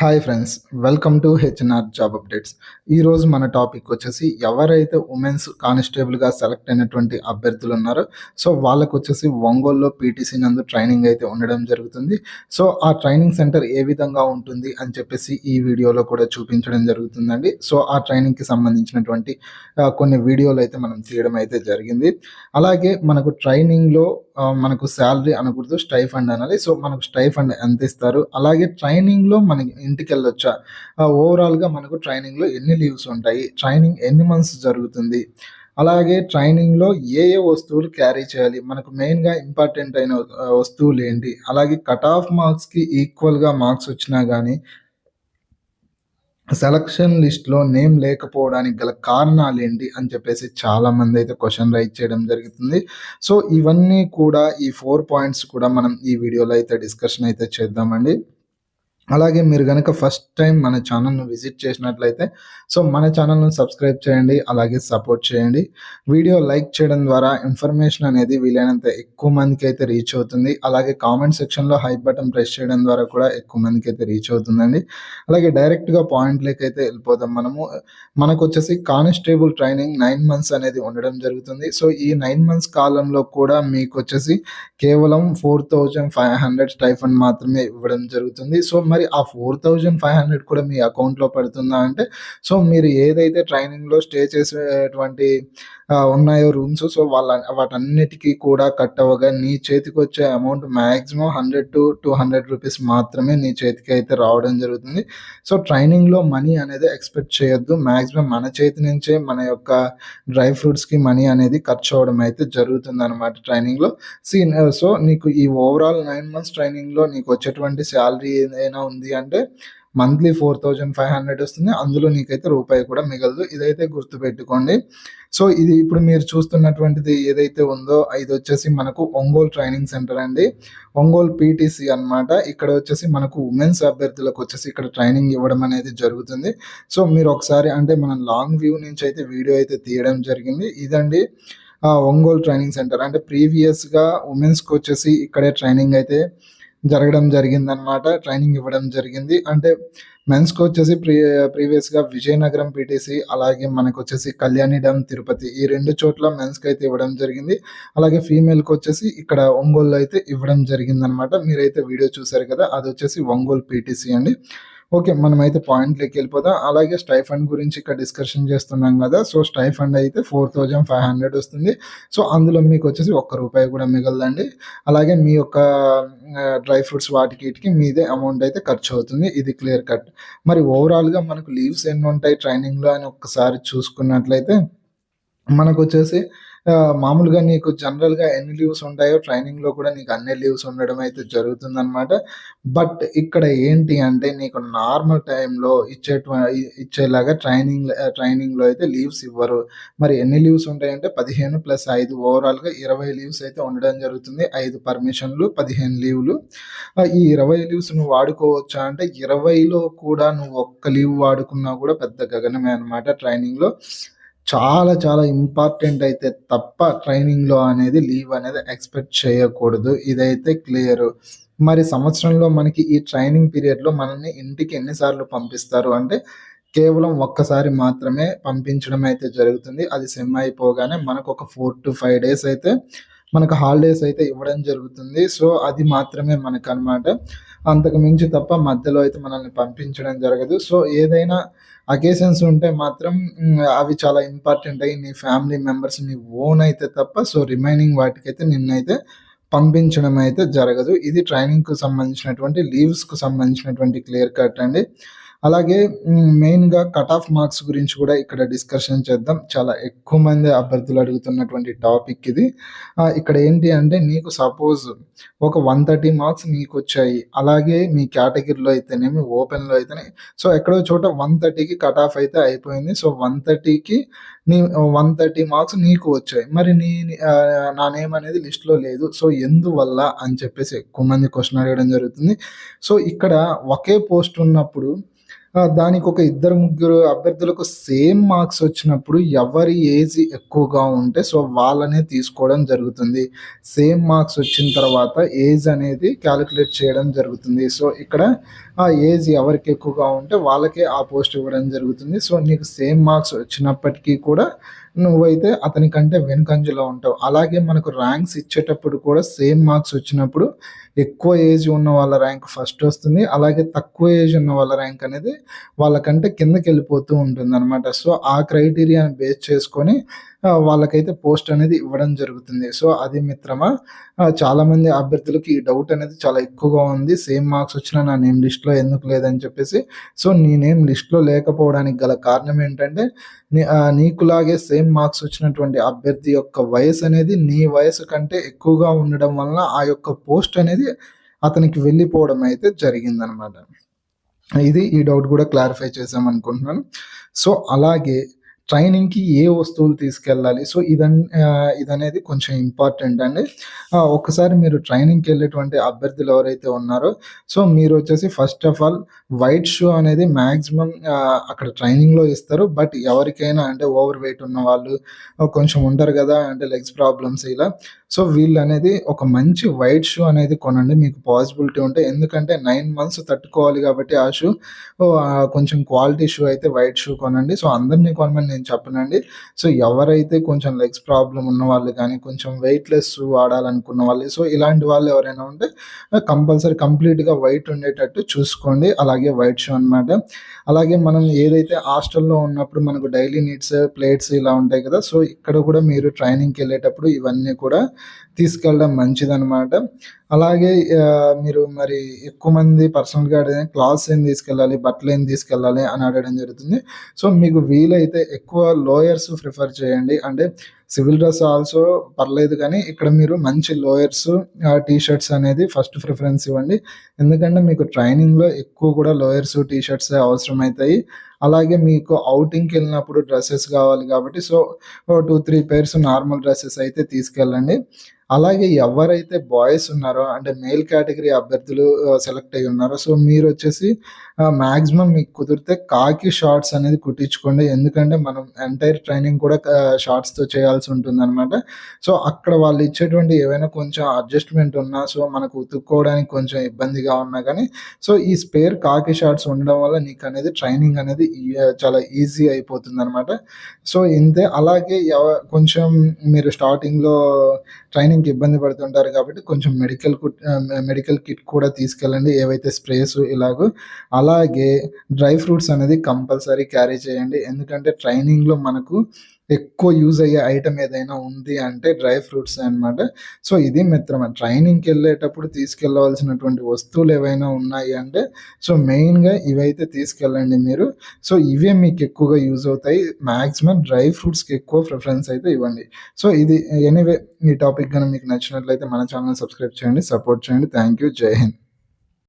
Hi friends welcome to HNR job updates ఈరోజు మన topic వచ్చేసి ఎవరైతే ఉమెన్స్ కానిస్టేబుల్గా సెలెక్ట్ అయినటువంటి అభ్యర్థులు ఉన్నారో సో వాళ్ళకు వచ్చేసి ఒంగోలులో పీటీసీ నందు ట్రైనింగ్ అయితే ఉండడం జరుగుతుంది. సో ఆ ట్రైనింగ్ సెంటర్ ఏ విధంగా ఉంటుంది అని చెప్పేసి ఈ వీడియోలో కూడా చూపించడం జరుగుతుందండి. సో ఆ ట్రైనింగ్కి సంబంధించినటువంటి కొన్ని వీడియోలు అయితే మనం తీయడం అయితే జరిగింది. అలాగే మనకు ట్రైనింగ్లో మనకు శాలరీ అనకూడదు స్టైఫండ్ అనాలి. సో మనకు స్టైఫండ్ ఎంత ఇస్తారు? అలాగే ట్రైనింగ్లో మనకి ఇంటికి వెళ్ళొచ్చా? ఓవరాల్గా మనకు ట్రైనింగ్లో ఎన్ని లీవ్స్ ఉంటాయి? ట్రైనింగ్ ఎన్ని మంత్స్ జరుగుతుంది? అలాగే ట్రైనింగ్లో ఏ ఏ వస్తువులు క్యారీ చేయాలి? మనకు మెయిన్గా ఇంపార్టెంట్ అయిన వస్తువులు ఏంటి? అలాగే కట్ ఆఫ్ మార్క్స్కి ఈక్వల్గా మార్క్స్ వచ్చినా కానీ సెలక్షన్ లిస్ట్లో నేమ్ లేకపోవడానికి గల కారణాలు ఏంటి అని చెప్పేసి చాలా మంది అయితే క్వశ్చన్ రైట్ చేయడం జరుగుతుంది. సో ఇవన్నీ కూడా ఈ ఫోర్ పాయింట్స్ కూడా మనం ఈ వీడియోలో అయితే డిస్కషన్ అయితే చేద్దామండి. అలాగే మీరు కనుక ఫస్ట్ టైం మన ఛానల్ను విజిట్ చేసినట్లయితే సో మన ఛానల్ను సబ్స్క్రైబ్ చేయండి అలాగే సపోర్ట్ చేయండి. వీడియో లైక్ చేయడం ద్వారా ఇన్ఫర్మేషన్ అనేది వీలైనంత ఎక్కువ మందికి అయితే రీచ్ అవుతుంది. అలాగే కామెంట్ సెక్షన్లో హై బటన్ ప్రెస్ చేయడం ద్వారా కూడా ఎక్కువ మందికి అయితే రీచ్ అవుతుందండి. అలాగే డైరెక్ట్గా పాయింట్లోకి అయితే వెళ్ళిపోతాం మనము. మనకు వచ్చేసి కానిస్టేబుల్ ట్రైనింగ్ నైన్ మంత్స్ అనేది ఉండడం జరుగుతుంది. సో ఈ నైన్ మంత్స్ కాలంలో కూడా మీకు వచ్చేసి కేవలం four thousand five hundred stipend మాత్రమే ఇవ్వడం జరుగుతుంది. సో మరి ఆ ఫోర్ థౌజండ్ ఫైవ్ హండ్రెడ్ కూడా మీ అకౌంట్లో పడుతుందా అంటే సో మీరు ఏదైతే ట్రైనింగ్లో స్టే చేసేటువంటి ఉన్నాయో రూమ్స్. సో వాళ్ళ వాటన్నిటికీ కూడా కట్ అవ్వగా నీ చేతికి వచ్చే amount maximum hundred to two hundred rupees మాత్రమే నీ చేతికి అయితే రావడం జరుగుతుంది. సో ట్రైనింగ్లో మనీ అనేది ఎక్స్పెక్ట్ చేయొద్దు. మ్యాక్సిమం మన చేతి నుంచే మన యొక్క డ్రై ఫ్రూట్స్కి మనీ అనేది ఖర్చు అవ్వడం అయితే జరుగుతుంది అనమాట ట్రైనింగ్లో. సీ సో నీకు ఈ ఓవరాల్ నైన్ మంత్స్ ట్రైనింగ్లో నీకు వచ్చేటువంటి శాలరీ ఏదైనా ఉంది అంటే monthly four thousand five hundred వస్తుంది. అందులో నీకైతే రూపాయి కూడా మిగలదు. ఇదైతే గుర్తుపెట్టుకోండి. సో ఇది ఇప్పుడు మీరు చూస్తున్నటువంటిది ఏదైతే ఉందో ఇది వచ్చేసి మనకు ఒంగోలు ట్రైనింగ్ సెంటర్ అండి. ఒంగోలు పీటీసీ అన్నమాట. ఇక్కడ వచ్చేసి మనకు ఉమెన్స్ అభ్యర్థులకు వచ్చేసి ఇక్కడ ట్రైనింగ్ ఇవ్వడం అనేది జరుగుతుంది. సో మీరు ఒకసారి అంటే మనం లాంగ్ వ్యూ నుంచి అయితే వీడియో అయితే తీయడం జరిగింది. ఇదండి ఒంగోలు ట్రైనింగ్ సెంటర్. అంటే ప్రీవియస్గా ఉమెన్స్కి వచ్చేసి ఇక్కడే ట్రైనింగ్ అయితే జరగడం జరిగిందనమాట ట్రైనింగ్ ఇవ్వడం జరిగింది. అంటే మెన్స్కి వచ్చేసి ప్రీ ప్రీవియస్గా విజయనగరం పీటీసీ అలాగే మనకు వచ్చేసి కళ్యాణిడం తిరుపతి ఈ రెండు చోట్ల మెన్స్కి అయితే ఇవ్వడం జరిగింది. అలాగే ఫీమేల్కి వచ్చేసి ఇక్కడ ఒంగోలు అయితే ఇవ్వడం జరిగిందనమాట మీరైతే వీడియో చూసారు కదా అది వచ్చేసి ఒంగోలు పీటీసీ అండి. ఓకే మనమైతే పాయింట్లోకి వెళ్ళిపోదాం. అలాగే స్టైఫండ్ గురించి ఇక్కడ డిస్కషన్ చేస్తున్నాం కదా. సో స్టైఫండ్ అయితే ఫోర్ థౌజండ్ ఫైవ్ హండ్రెడ్ వస్తుంది. సో అందులో మీకు వచ్చేసి ఒక్క రూపాయి కూడా మిగలదండి. అలాగే మీ యొక్క డ్రై ఫ్రూట్స్ వాటికి వీటికి మీదే అమౌంట్ అయితే ఖర్చు అవుతుంది. ఇది క్లియర్ కట్ మరి ఓవరాల్గా మనకు లీవ్స్ ఎన్ని ఉంటాయి? ట్రైనింగ్లో అని ఒక్కసారి చూసుకున్నట్లయితే మనకు వచ్చేసి మామూలుగా నీకు జనరల్గా ఎన్ని లీవ్స్ ఉంటాయో ట్రైనింగ్లో కూడా నీకు అన్ని లీవ్స్ ఉండడం అయితే జరుగుతుందన్నమాట. బట్ ఇక్కడ ఏంటి అంటే నీకు నార్మల్ టైంలో ఇచ్చే ఇచ్చేలాగా ట్రైనింగ్ ట్రైనింగ్లో అయితే లీవ్స్ ఇవ్వరు. మరి ఎన్ని లీవ్స్ ఉంటాయంటే పదిహేను ప్లస్ ఐదు ఓవరాల్గా ఇరవై లీవ్స్ అయితే ఉండడం జరుగుతుంది. ఐదు పర్మిషన్లు పదిహేను లీవ్లు. ఈ ఇరవై లీవ్స్ నువ్వు వాడుకోవచ్చా అంటే ఇరవైలో కూడా నువ్వు ఒక్క లీవ్ వాడుకున్నా కూడా పెద్ద గగనమే అనమాట ట్రైనింగ్లో. చాలా చాలా ఇంపార్టెంట్ అయితే తప్ప ట్రైనింగ్లో అనేది లీవ్ అనేది ఎక్స్పెక్ట్ చేయకూడదు. ఇదైతే క్లియర్ మరి సంవత్సరంలో మనకి ఈ ట్రైనింగ్ పీరియడ్లో మనల్ని ఇంటికి ఎన్నిసార్లు పంపిస్తారు? అంటే కేవలం ఒక్కసారి మాత్రమే పంపించడం అయితే జరుగుతుంది. అది సెమ్ అయిపోగానే మనకు ఒక ఫోర్ టు ఫైవ్ డేస్ అయితే మనకు హాలిడేస్ అయితే ఇవ్వడం జరుగుతుంది. సో అది మాత్రమే మనకు అనమాట అంతకు మించి తప్ప మధ్యలో అయితే మనల్ని పంపించడం జరగదు. సో ఏదైనా అకేషన్స్ ఉంటే మాత్రం అవి చాలా ఇంపార్టెంట్ అయ్యి నీ ఫ్యామిలీ మెంబర్స్ నీ ఓన్ అయితే తప్ప సో రిమైనింగ్ వాటికైతే నిన్నైతే పంపించడం అయితే జరగదు. ఇది ట్రైనింగ్కు సంబంధించినటువంటి లీవ్స్కు సంబంధించినటువంటి క్లియర్ కట్ అండి. అలాగే మెయిన్గా కట్ ఆఫ్ మార్క్స్ గురించి కూడా ఇక్కడ డిస్కషన్ చేద్దాం. చాలా ఎక్కువ మంది అభ్యర్థులు అడుగుతున్నటువంటి టాపిక్ ఇది. ఇక్కడ ఏంటి అంటే నీకు సపోజ్ ఒక వన్ థర్టీ మార్క్స్ నీకు వచ్చాయి. అలాగే మీ కేటగిరీలో అయితేనేమి ఓపెన్లో అయితేనే. సో ఎక్కడో చోట వన్ థర్టీకి కట్ ఆఫ్ అయితే అయిపోయింది. సో వన్ థర్టీకి నీ వన్ థర్టీ మార్క్స్ నీకు వచ్చాయి. మరి నీ నా నేమ్ అనేది లిస్ట్లో లేదు. సో ఎందువల్ల అని చెప్పేసి ఎక్కువ మంది క్వశ్చన్ అడగడం జరుగుతుంది. సో ఇక్కడ ఒకే పోస్ట్ ఉన్నప్పుడు దానికి ఒక ఇద్దరు, ముగ్గురు అభ్యర్థులకు సేమ్ మార్క్స్ వచ్చినప్పుడు ఎవరి ఏజ్ ఎక్కువగా ఉంటే సో వాళ్ళనే తీసుకోవడం జరుగుతుంది. సేమ్ మార్క్స్ వచ్చిన తర్వాత ఏజ్ అనేది క్యాలిక్యులేట్ చేయడం జరుగుతుంది. సో ఇక్కడ ఆ ఏజ్ ఎవరికి ఎక్కువగా ఉంటే వాళ్ళకే ఆ పోస్ట్ ఇవ్వడం జరుగుతుంది. సో నీకు సేమ్ మార్క్స్ వచ్చినప్పటికీ కూడా నువ్వైతే అతనికంటే వెనుకంజలో ఉంటావు. అలాగే మనకు ర్యాంక్స్ ఇచ్చేటప్పుడు కూడా సేమ్ మార్క్స్ వచ్చినప్పుడు ఎక్కువ ఏజ్ ఉన్న వాళ్ళ ర్యాంక్ ఫస్ట్ వస్తుంది. అలాగే తక్కువ ఏజ్ ఉన్న వాళ్ళ ర్యాంక్ అనేది వాళ్ళకంటే కిందకి వెళ్ళిపోతూ ఉంటుంది అనమాట సో ఆ క్రైటీరియాని బేస్ చేసుకొని వాళ్ళకైతే పోస్ట్ అనేది ఇవ్వడం జరుగుతుంది. సో అది మిత్రమా చాలా చాలామంది అభ్యర్థులకి ఈ డౌట్ అనేది చాలా ఎక్కువగా ఉంది. సేమ్ మార్క్స్ వచ్చినా నా నేమ్ లిస్ట్‌లో ఎందుకు లేదని చెప్పేసి. సో నీ నేమ్ లిస్ట్‌లో లేకపోవడానికి గల కారణం ఏంటంటే నీ నీకులాగే సేమ్ మార్క్స్ వచ్చినటువంటి అభ్యర్థి యొక్క వయసు అనేది నీ వయసు కంటే ఎక్కువగా ఉండడం వలన ఆ యొక్క పోస్ట్ అనేది అతనికి వెళ్ళిపోవడం అయితే జరిగిందనమాట. ఇది ఈ డౌట్ కూడా క్లారిఫై చేశామనుకుంటున్నాను. సో అలాగే ట్రైనింగ్‌కి ఏ వస్తువులు తీసుకెళ్ళాలి? సో ఇదన్ ఇదనేది కొంచెం ఇంపార్టెంట్ అండి. ఒకసారి ఒక్కసారి మీరు ట్రైనింగ్‌కెళ్ళేటువంటి అభ్యర్థులు ఎవరైతే ఉన్నారో సో మీరు వచ్చేసి first of all white shoe అనేది మాక్సిమం అక్కడ ట్రైనింగ్‌లో ఇస్తారు. బట్ ఎవరికైనా అంటే ఓవర్ వెయిట్ ఉన్న వాళ్ళు కొంచెం ఉంటారు కదా అంటే లెగ్స్ ప్రాబ్లమ్స్ ఇలా. సో వీళ్ళు అనేది ఒక మంచి వైట్ షూ అనేది కొనండి మీకు పాసిబిలిటీ ఉంటే. ఎందుకంటే నైన్ మంత్స్ తట్టుకోవాలి కాబట్టి ఆ షూ కొంచెం క్వాలిటీ షూ అయితే వైట్ షూ కొనండి. సో అందరిని కొనమని నేను చెప్పనండి. సో ఎవరైతే కొంచెం లెగ్స్ ఉన్న వాళ్ళు కానీ కొంచెం వెయిట్‌లెస్ షూ వాడాలనుకున్న వాళ్ళు సో ఇలాంటి వాళ్ళు ఎవరైనా ఉంటే కంపల్సరీ కంప్లీట్‌గా వైట్ ఉండేటట్టు చూసుకోండి. అలాగే వైట్ షూ అనమాట. అలాగే మనం ఏదైతే హాస్టల్‌లో ఉన్నప్పుడు మనకు డైలీ నీడ్స్, ప్లేట్స్ ఇలా ఉంటాయి కదా! సో ఇక్కడ కూడా మీరు ట్రైనింగ్కి వెళ్ళేటప్పుడు ఇవన్నీ కూడా తీసుకెళ్ళడం మంచిదనమాట. అలాగే మీరు మరి ఎక్కువ మంది పర్సనల్‌గా అడిగిన క్లాత్స్ ఏం తీసుకెళ్ళాలి? బట్టలు ఏం తీసుకెళ్ళాలి? అని అడగడం జరుగుతుంది. సో మీకు వీలైతే ఎక్కువ లోయర్స్ ప్రిఫర్ చేయండి. అంటే సివిల్ డ్రెస్ ఆల్సో పర్లేదు కానీ ఇక్కడ మీరు మంచి లోయర్స్ టీ షర్ట్స్ అనేది ఫస్ట్ ప్రిఫరెన్స్ ఇవ్వండి. ఎందుకంటే మీకు ట్రైనింగ్‌లో ఎక్కువ కూడా లోయర్స్, టీ షర్ట్స్ అవసరం అవుతాయి అలాగే మీకు ఔటింగ్‌కెళ్ళినప్పుడు డ్రెస్సెస్ కావాలి కాబట్టి so two three pairs normal dresses అయితే తీసుకెళ్ళండి. అలాగే ఎవరైతే బాయ్స్ ఉన్నారో అంటే మేల్ కేటగిరీ అభ్యర్థులు సెలెక్ట్ అయ్యి ఉన్నారో సో మీరు వచ్చేసి మ్యాక్సిమం మీకు కుదిరితే కాకి షార్ట్స్ అనేది కుట్టించుకోండి. ఎందుకంటే మనం ఎంటైర్ ట్రైనింగ్ కూడా షార్ట్స్‌తో చేయాల్సి ఉంటుంది అనమాట సో అక్కడ వాళ్ళు ఇచ్చేటువంటి ఏవైనా కొంచెం అడ్జస్ట్‌మెంట్ ఉన్నా సో మనకు ఉతుక్కోవడానికి కొంచెం ఇబ్బందిగా ఉన్నా కానీ సో ఈ స్పేర్ కాకి షార్ట్స్ ఉండడం వల్ల నీకు అనేది ట్రైనింగ్ అనేది చాలా ఈజీ అయిపోతుంది అనమాట సో ఇంతే. అలాగే ఎవ కొంచెం మీరు స్టార్టింగ్‌లో ట్రైనింగ్ ట్రైనింగ్‌కి ఇబ్బంది పడుతుంటారు కాబట్టి కొంచెం మెడికల్ మెడికల్ కిట్ కూడా తీసుకెళ్ళండి. ఏవైతే స్ప్రేస్ ఇలాగో. అలాగే డ్రై ఫ్రూట్స్ అనేది కంపల్సరీ క్యారీ చేయండి. ఎందుకంటే ట్రైనింగ్‌లో మనకు ఎక్కువ యూజ్ అయ్యే ఐటమ్ ఏదైనా ఉంది అంటే డ్రై ఫ్రూట్స్ అనమాట. సో ఇది మిత్రమా ట్రైనింగ్‌కెళ్ళేటప్పుడు తీసుకెళ్ళవలసినటువంటి వస్తువులు ఏవైనా ఉన్నాయి అంటే సో మెయిన్‌గా ఇవైతే తీసుకెళ్ళండి మీరు. సో ఇవే మీకు ఎక్కువగా యూజ్ అవుతాయి. మ్యాక్సిమం డ్రై ఫ్రూట్స్‌కి ఎక్కువ ప్రిఫరెన్స్ అయితే ఇవ్వండి. సో ఇది ఎనీవే ఈ టాపిక్ కానీ మీకు నచ్చినట్లయితే మన ఛానల్ సబ్స్క్రైబ్ చేయండి. సపోర్ట్ చేయండి. Thank you. జై హింద్.